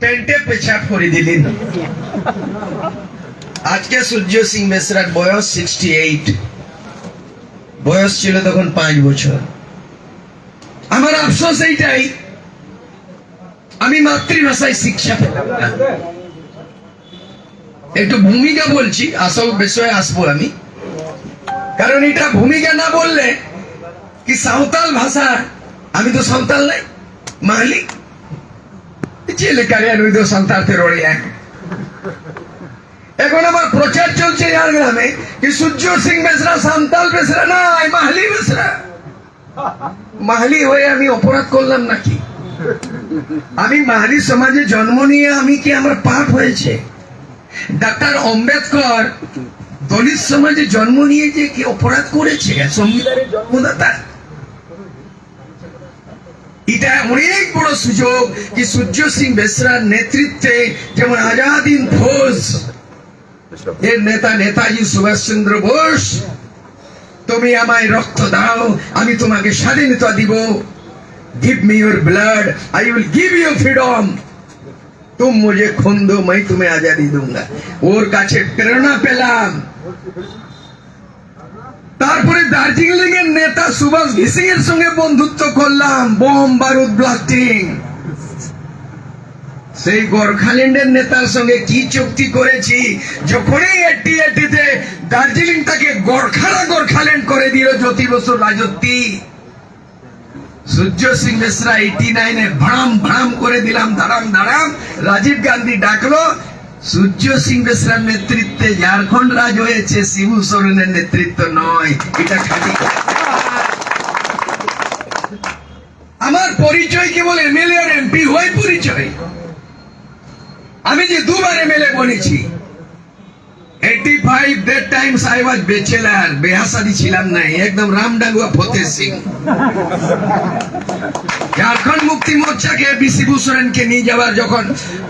প্যান্টে পেছাব করে দিলেন। আজকে সূর্য সিং মিশ্রার বয়স সিক্সটি এইট বয়স ছিল তখন পাঁচ বছর। আমার আফসোস এইটাই, আমি মাতৃভাষায় শিক্ষা পেলাম একটু ভূমিকা বলছি, আসল বিষয়ে আসব আমি। কারণ এটা ভূমিকা না বললে কি সাঁওতাল ভাষা, আমি তো সাঁওতাল নাই মালি নই তো সাঁওতালতে রড়ে এক এখন আমার প্রচার চলছে ঝাড়গ্রামে কি সূর্য সিং বেসরা, সান্তাল বেসরা, না মাহলি বেসরা। মাহলি হয়ে আমি অপরাধ করলাম নাকি? আমি মাহলি সমাজে জন্ম নিয়ে আমি কি আমার পাপ হয়েছে? ডাক্তার অম্বেদকর দলিত সমাজে জন্ম নিয়ে যে কি অপরাধ করেছে? সংবিধানের জন্মদাতা। এটা অনেক বড় সুযোগ কি সূর্য সিং বেসরার নেতৃত্বে যেমন আজাদিন ঘোষ এর নেতা নেতাজি সুভাষ চন্দ্র বোস, তুমি আমায় রক্ত দাও, আমি তোমাকে স্বাধীনতা দিব। Give me your blood I will give you freedom তুম মুঝে খুন দো মাই তুমি আজাদি দুঙ্গা। ওর কাছে প্রেরণা পেলাম। তারপরে দার্জিলিং এর নেতা সুভাষ ঘিসিং এর সঙ্গে বন্ধুত্ব করলাম। বোম বারুদ ব্লাস্টিং সেই গোর্খাল্যান্ডের নেতার সঙ্গে কি চুক্তি করেছি? যখনই এটি এটিতে দার্জিলিং তাকে গোর্খারা গোর্খাল্যান্ড করে দিল জ্যোতি রাজত্বী। সূর্য সিং মিশ্রা এইটি নাইনে ভাড়াম ভাড়াম করে দিলাম, দাঁড়াম দাঁড়াম। রাজীব গান্ধী ডাকলো সূর্য সিং বেসরার নেতৃত্বে ঝাড়খণ্ড রাজ হয়েছে, শিবু সোরেনের নেতৃত্ব নয়। এটা খালি আমার পরিচয় কেবল এমএলএ আর এমপি হয়ে পরিচয়। আমি যে দুবার এমএলএ বলেছি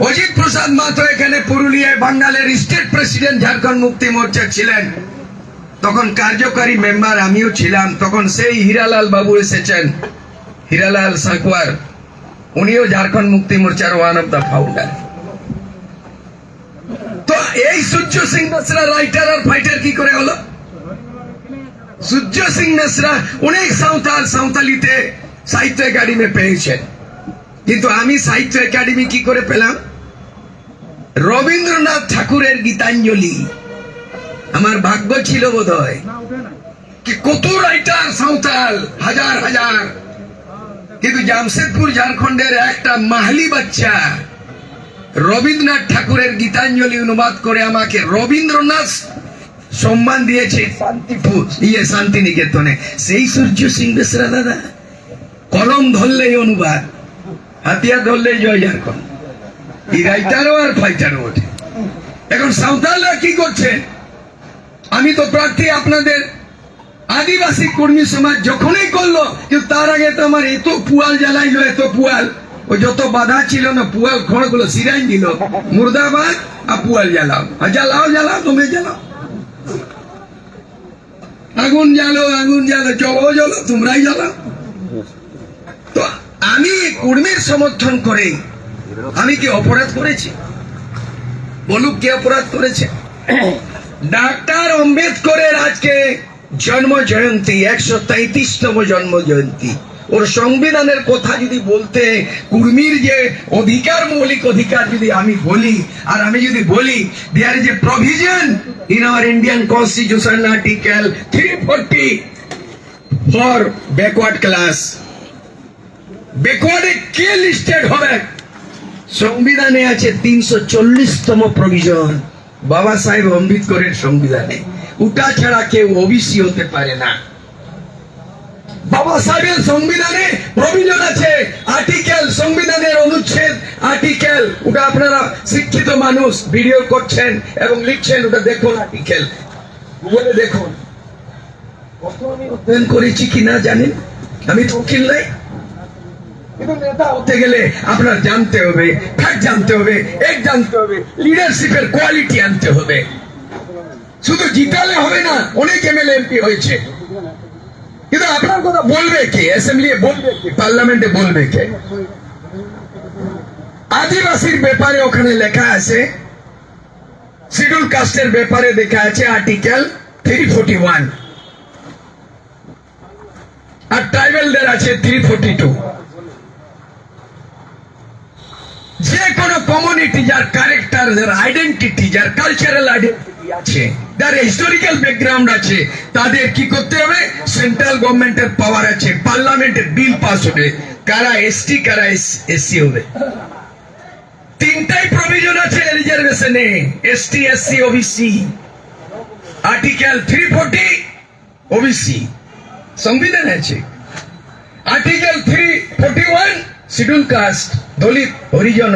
অজিত প্রসাদ মাতো এখানে পুরুলিয়ায় বাঙ্গালের স্টেট প্রেসিডেন্ট ঝাড়খণ্ড মুক্তি মোর্চা ছিলেন তখন কার্যকারী মেম্বার আমিও ছিলাম তখন সেই হীরালাল বাবু এসেছেন হীরালাল সাকুয়ার উনিও ঝাড়খণ্ড মুক্তি মোর্চার ওয়ান অফ দ্য ফাউন্ডার এই সূর্য সিং মিশ্রা রাইটার আর ফাইটার কি করে হলো? সূর্য সিং মিশ্রা অনেক সাঁওতাল সাঁওতালিতে সাহিত্য একাডেমি পেয়েছেন। কিন্তু আমি সাহিত্য একাডেমি কি করে পেলাম? রবীন্দ্রনাথ ঠাকুরের গীতাঞ্জলি। আমার ভাগ্য ছিল বোধ হয় কি কত রাইটার সাঁওতাল, হাজার হাজার। কিন্তু জামশেদপুর, ঝাড়খণ্ডের একটা মাহলি বাচ্চা রবীন্দ্রনাথ ঠাকুরের গীতাঞ্জলি অনুবাদ করে আমাকে রবীন্দ্রনাথ সম্মান দিয়েছে। শান্তিপুর ইয়ে শান্তিনিকেতনে। সেই সূর্য সিং বেসরা দাদা কলম ধরলেই অনুবাদ হাতিয়ার ধরলেই জয় ঝাড়খণ্ড। এই রাইটারও আর ফাইটারও ওঠে। এখন সাঁওতালরা কি করছে? আমি তো প্রার্থী আপনাদের। আদিবাসী কর্মী সমাজ যখনই করল কিন্তু তার আগে তো আমার এত পুয়াল জ্বালাইলো এত পুয়াল। ওই যত বাধা ছিল না, পুয়াল খড়গুলো সিরাই দিল। মুর্দাবাদ আর পুয়াল জ্বালাও। আর জ্বালাও জ্বালাও, তুমি জ্বালাও। আগুন জ্বালো আগুন জ্বালো চলো জ্বালো, তোমরাই জ্বালাও। তো আমি কর্মীর সমর্থন করে আমি কি অপরাধ করেছি? বলুক কি অপরাধ করেছে? ডাক্তার আম্বেদকরের আজকে জন্ম জয়ন্তী, একশো তেত্রিশতম জন্ম জয়ন্তী। ওর সংবিধানের কথা যদি বলতে, কুর্মীর যে অধিকার, মৌলিক অধিকার যদি আমি বলি, আর আমি যদি বলি there a provision in our Indian constitution article three forty for backward class ব্যাকওয়ার্ডে কে লিস্টেড হবে? সংবিধানে আছে তিনশো চল্লিশতম প্রভিজন বাবা সাহেব আম্বেদকরের সংবিধানে। ওটা ছাড়া কেউ ওবিসি হতে পারে না। বাবা সাহেবের সংবিধানে প্রভিজন আছে। আর্টিকেল সংবিধানের অনুচ্ছেদ, আর্টিকেল, ওটা আপনারা শিক্ষিত মানুষ ভিডিও করছেন এবং লিখছেন, ওটা দেখুন আর্টিকেল। গুগলে দেখুন। কত আমি অধ্যয়ন করেছি কিনা জানেন আমি নাই কিন্তু নেতা হতে গেলে আপনার জানতে হবে জানতে হবে জানতে হবে লিডারশিপের কোয়ালিটি আনতে হবে। শুধু জিতালে হবে না, অনেক এমএলএ এমপি হয়েছে। কিন্তু আপনার কথা বলবে কে? অ্যাসেম্বলি বলবে কে? পার্লামেন্টে বলবে কে? আদিবাসীর ব্যাপারে ওখানে লেখা আছে, শিডিউল কাস্টের ব্যাপারে লেখা আছে আর্টিকেল থ্রি ফোর্টি ওয়ান আর ট্রাইবেলদের আছে থ্রি ফোর্টি টু যে কোনো কমিউনিটি যার ক্যারেক্টার যার আইডেন্টিটি যার কালচারাল আইডেন্টিটি আছে। যার হিস্টোরিক্যাল ব্যাকগ্রাউন্ড আছে, তাদের কি করতে হবে? সেন্ট্রাল গভর্নমেন্টের পাওয়ার আছে পার্লামেন্টের বিল পাস হবে। কারা এসটি কারা এসসি হবে। তিনটাই প্রভিজন আছে রিজার্ভেশনে ST SC OBC article three forty OBC সংবিধান আছে। Article three forty one schedule caste Dalit, Harijan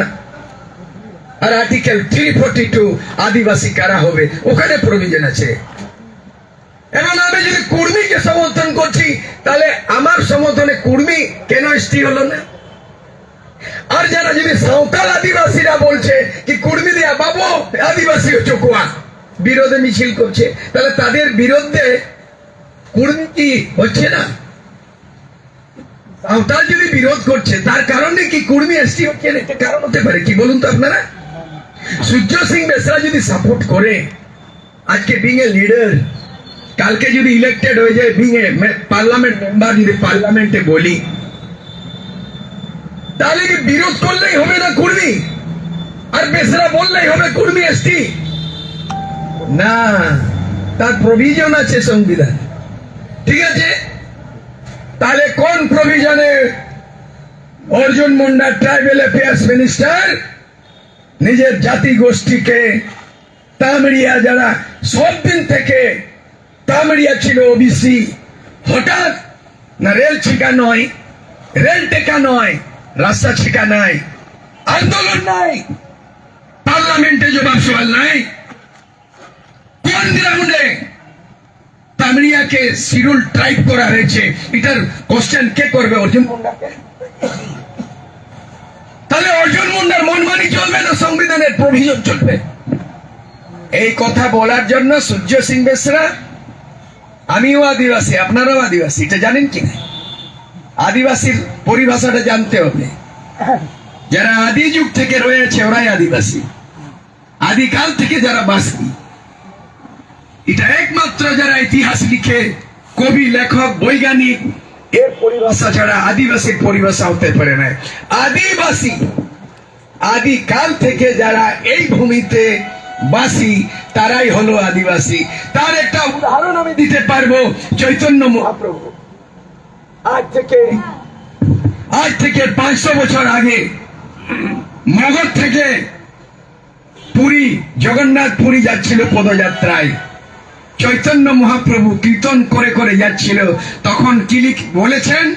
আর আর্টিকেল থ্রি ফোর্টি টু আদিবাসী কারা হবে? ওখানে প্রভিজন আছে। এবং আমি যদি কুর্মীকে সমর্থন করছি, তাহলে আমার সমর্থনে কুর্মী কেন এসটি হলো না? আর যারা যদি সাঁওতাল আদিবাসীরা বলছে কি কুর্মী দিয়া বাবু, আদিবাসী চকুয়া বিরোধে মিছিল করছে, তাহলে তাদের বিরুদ্ধে কুর্মী কি হচ্ছে না? সাঁওতাল যদি বিরোধ করছে, তার কারণে কি কুর্মী এসটি হচ্ছে না? কারণ হতে পারে, কি বলুন তো আপনারা? সূর্য সিং বেসরা যদি সাপোর্ট করে, আজকে বিং এ লিডার কালকে যদি ইলেক্টেড হয়ে যায় বিং এ পার্লামেন্ট মেম্বার যদি পার্লামেন্টে বলি, তাহলে কি বিরোধ করলেই হবে না কুর্মী? আর বেসরা বললেই হবে কুর্মী এসটি? না, তার প্রভিজন আছে সংবিধান। ঠিক আছে? তাহলে কোন প্রভিজনে Arjun Munda tribal affairs minister নিজের জাতি গোষ্ঠীকে তামড়িয়া যারা সব দিন থেকে তামড়িয়া ছিল ওবিসি হঠাৎ না রেল ছিকা নয়, রেল টেকা নয়, রাস্তা ছিকা নাই, আন্দোলন নাই, পার্লামেন্টে জবাব সওয়াল নাই। কোন গ্রাউন্ডে তামড়িয়াকে শিডিউল ট্রাইব করা হয়েছে? এটার কোশ্চেন কে করবে অর্জুন মুন্ডাকে? তাহলে অর্জুন মুন্ডার মন মানি চলবে না, সংবিধানের প্রভিজন চলবে। এই কথা বলার জন্য সূর্য সিং বেসরা, আমিও আদিবাসী, আপনারাও আদিবাসী, এটা জানেন কি না? আদিবাসীর পরিভাষাটা জানতে হবে। যারা আদি যুগ থেকে রয়েছে, ওরাই আদিবাসী। আদিকাল থেকে যারা বাসী, এটা একমাত্র যারা ইতিহাস লিখে, কবি, লেখক, বৈজ্ঞানিক এর পরিভাষা ছাড়া আদিবাসীর পরিভাষা হতে পারে না। আদিবাসী আদিকাল থেকে যারা এই ভূমিতে বাসী তারাই হলো আদিবাসী। তার একটা উদাহরণ আমি দিতে পারব চৈতন্য মহাপ্রভু আজ থেকে আজ থেকে পাঁচশো বছর আগে মগধ থেকে পুরী জগন্নাথ পুরী যাচ্ছিল পদযাত্রায়। চৈতন্য মহাপ্রভু কীর্তন করে করে যাচ্ছিল। তখন কি লিখ- বলেছেন?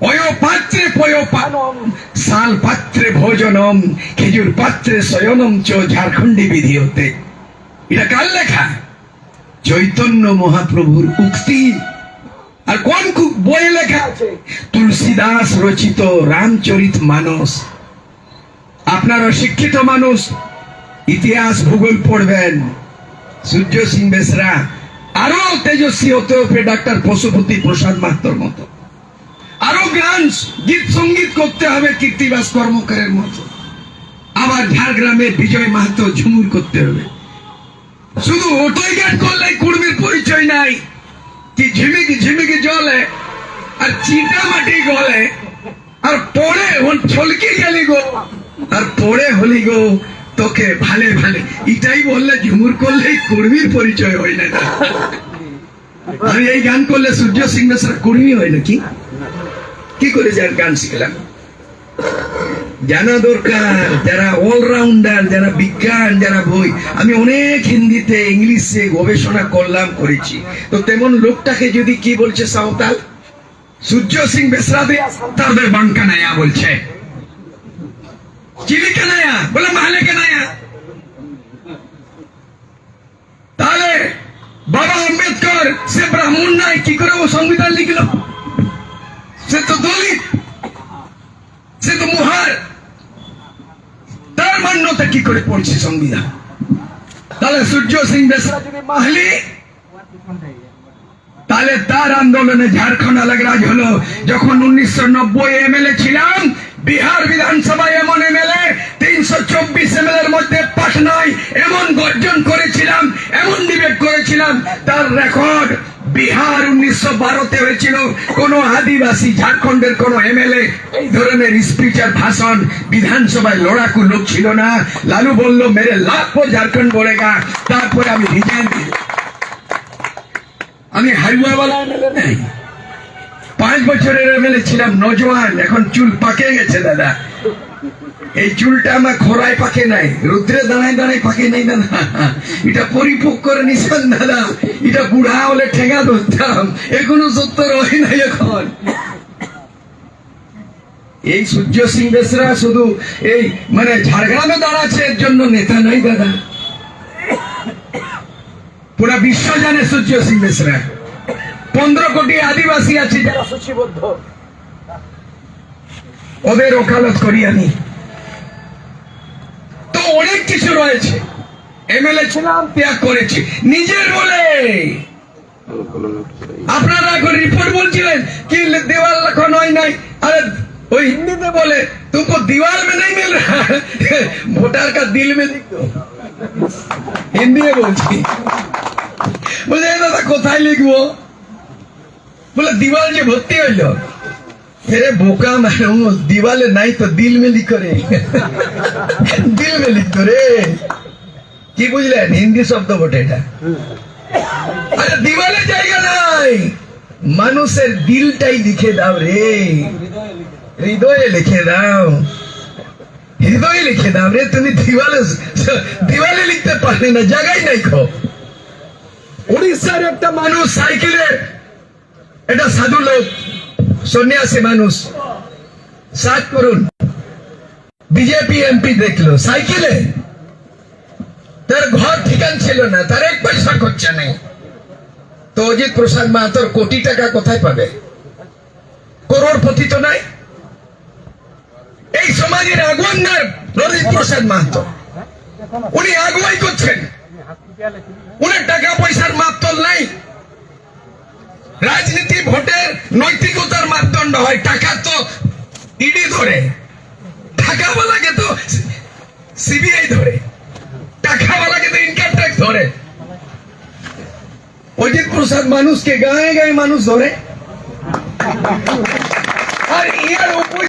অয় পাত্রে পয় পানম শাল পাত্রে ভোজনম, খেজুর পাত্রে শয়নম চ ঝাড়খণ্ডী বিধি হতে এটা কার লেখা? চৈতন্য মহাপ্রভুর উক্তি। আর কোন বই লেখা আছে? তুলসীদাস রচিত রামচরিত মানস। আপনারা শিক্ষিত মানুষ, ইতিহাস ভূগোল পড়বেন। সূর্য সিং বেসরা আরও তেজস্বী হতে হবে ডাক্তার পশুপতি প্রসাদ মাহাতোর মতো। আরও গান গীত সংগীত করতে হবে কীর্তিবাস কর্মকারের মতো। আবার ঝাড়গ্রামে বিজয় মাহাতো ঝুমুর করতে হবে। শুধু ওটাই গান করলে কুর্মীর পরিচয় নাই। কি ঝিমিকি ঝিমিকি জলে, আর চিটা মাটি গলে। আর পড়ে ছলকি গেলি গো, আর পড়ে হলি গো তোকে ভালে ভালে। এটাই বললে ঝুমুর করলে কর্মীর পরিচয় হয় না। আমি এই গান করলে সূর্য সিং বেসরা কুর্মী হয় নাকি কি? করে যার গান শিখলাম? জানা দরকার, যারা অলরাউন্ডার যারা বিজ্ঞান, যারা বই, আমি অনেক হিন্দিতে, ইংলিশে গবেষণা করলাম, করেছি। তো তেমন লোকটাকে যদি কি বলছে সাঁওতাল? সূর্য সিং বেসরা দিয়া সাঁওতালদের বাঙ্কা নায়া বলছে। চিলি কেনায়া বলে মাহলে কেনায়া তাহলে বাবা আম্বেদকর সে ব্রাহ্মণ নাই কি করে ও সংবিধান লিখলো সে তো দলিত সে তো মুহার তার মান্যতা কি করে পড়ছে সংবিধান তাহলে সূর্য সিং বেসরা যদি মাহলি তাহলে তার আন্দোলনে ঝাড়খণ্ড আলাগ রাজ হলো যখন উনিশশো নব্বই এমএলএ ছিলাম বিহার বিধানসভায় এমন এমএলএ তিনশো চব্বিশ এমএলএ এর মধ্যে পাটনায় এমন গর্জন করেছিলাম, এমন ডিবেট করেছিলাম, তার রেকর্ড বিহার উনিশশো বারোতে হয়েছিল। কোন আদিবাসী ঝাড়খণ্ডের কোন এমএলএ এই ধরনের স্পিচ আর ভাষণ বিধানসভায় লড়াকু লোক ছিল না। লালু বলল, মেরে লাখ ঝাড়খণ্ড বলেগা, তারপরে আমি রিজাইন দিই আমি হাইওয়াওয়ালা এমএলএ নেই। পাঁচ বছরের এমএলএ ছিলাম, নজওয়ান। এখন চুল পাকে গেছে, দাদা। এই চুলটা আমার খোরায় পাকে নাই, রুদ্রে দাঁড়ায় দাঁড়ায় পাকে নাই, দাদা। এটা পরিপোক করে নিছেন, দাদা। এটা বুড়া হলে ঠেঙা ধরতাম। এখনও সত্তর হয় নাই এখন। এই সূর্য সিং বেসরা শুধু এই মানে ঝাড়গ্রামে দাঁড়াচ্ছে, এর জন্য নেতা নাই, দাদা। পুরা বিশ্ব জানে সূর্য সিং বেসরা। পনেরো কোটি আদিবাসী আছে যারা সূচিবদ্ধ। ওদের ওকালত করি আমি। তো অনেক কিছু রয়েছে। এমএলএ ছিলাম, ত্যাগ করেছি। নিজের বলে। আপনারা এখন রিপোর্ট বলছিলেন, কি দেওয়াল লেখা নয় নাই? আরে, ওই হিন্দিতে বলে তুমি দিওয়াল মে নেই মিল ভোটার কা দিল মে হিন্দি বলছি। বলে দাদা, কোথায় লিখব? বলে দিওয়াল যে ভর্তি হইল। ফেরে বোকা মানুষ দিওয়ালে নাই তো দিল মেলি করে। দিল মেলি করে। কি বুঝলেন হিন্দি শব্দ বটে এটা। আরে দিওয়ালে জায়গা নাই। মানুষের দিলটাই লিখে দাও রে। হৃদয়ে লিখে দাও। হৃদয়ে লিখে দাও রে। তুমি দিওয়ালে দিওয়ালে লিখতে পারলে না জায়গায় নাই খো উড়িষ্যার একটা মানুষ সাইকেলে এটা সাধু লোক, সন্ন্যাসী মানুষ। সাত করুন। বিজেপি এমপি দেখল, সাইকেলে। তার ঘর ঠিকান ছিল না, তার এক পয়সা খরচা নেই। তো অজিত প্রসাদ মাহাতোর কোটি টাকা কোথায় পাবে? করোড়পতি তো নাই। এই সমাজের আগুয়ান্নার অজিত প্রসাদ মাহাতো। উনি আগুয়াই করছেন। উনার টাকা পয়সার মাত্তল নাই। রাজনীতি ভোটের নৈতিকতার মাপদণ্ড হয়, টাকা তো ইডি ধরে। টাকাওয়ালাকে তো সিবিআই ধরে। টাকাওয়ালাকে তো ইনকাম ট্যাক্স ধরে। অজিত প্রসাদ মানুষকে গায়ে গায়ে মানুষ ধরে। আর ইয়ার উপর